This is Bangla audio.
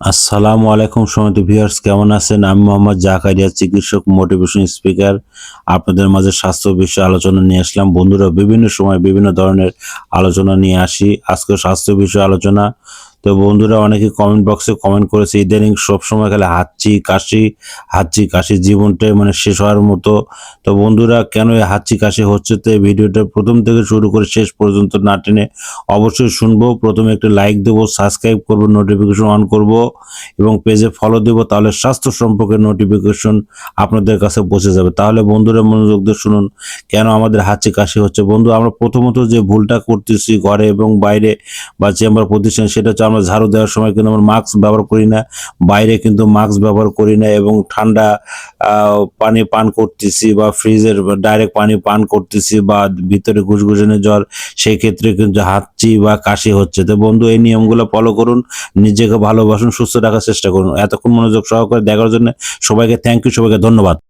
আসসালামু আলাইকুম সমিত ভিউয়ার্স, কেমন আছেন? আমি মোহাম্মদ জাকারিয়া, চিকিৎসক, মোটিভেশন স্পিকার। আপনাদের মাঝে স্বাস্থ্য বিষয়ে আলোচনা নিয়ে আসলাম। বন্ধুরা, বিভিন্ন সময় বিভিন্ন ধরনের আলোচনা নিয়ে আসি। আজকে স্বাস্থ্য বিষয়ে আলোচনা তো বন্ধুরা অনেকে কমেন্ট বক্সে কমেন্ট করেছে, ইদানিং সবসময় খালি হাঁচি, কাশি হাঁচি, কাশি জীবনটাই মানে শেষ হওয়ার মতো। তো বন্ধুরা, কেন এই হাঁচি, কাশি হচ্ছে? তো এই ভিডিওটা প্রথম থেকে শুরু করে শেষ পর্যন্ত না টেনে অবশ্যই শুনব। প্রথমে একটা লাইক দেবো সাবস্ক্রাইব করব নোটিফিকেশন অন করব এবং পেজে ফলো দেবো, তাহলে স্বাস্থ্য সম্পর্কে নোটিফিকেশন আপনাদের কাছে পৌঁছে যাবে। তাহলে বন্ধুরা, মনোযোগ দিয়ে শুনুন, কেন আমাদের হাঁচি, কাশি হচ্ছে? বন্ধু, আমরা প্রথমত যে ভুলটা করতেছি ঘরে এবং বাইরে বা চেম্বার প্রতিষ্ঠান, সেটা হচ্ছে আমরা ঝাড়ু দেওয়ার সময় কিন্তু আমরা মাস্ক ব্যবহার করি না। বাইরে কিন্তু মাস্ক ব্যবহার করি না এবং ঠান্ডা পানি পান করতেছি বা ফ্রিজের ডাইরেক্ট পানি পান করতেছি বা ভিতরে ঘুষঘুষানি জল সেই ক্ষেত্রে কিন্তু হাঁচি বা কাশি হচ্ছে। তো বন্ধু, এই নিয়মগুলো ফলো করুন, নিজেকে ভালোবাসুন, সুস্থ রাখার চেষ্টা করুন। এতক্ষণ মনোযোগ সহকারে দেখার জন্য সবাইকে থ্যাংক ইউ সবাইকে ধন্যবাদ।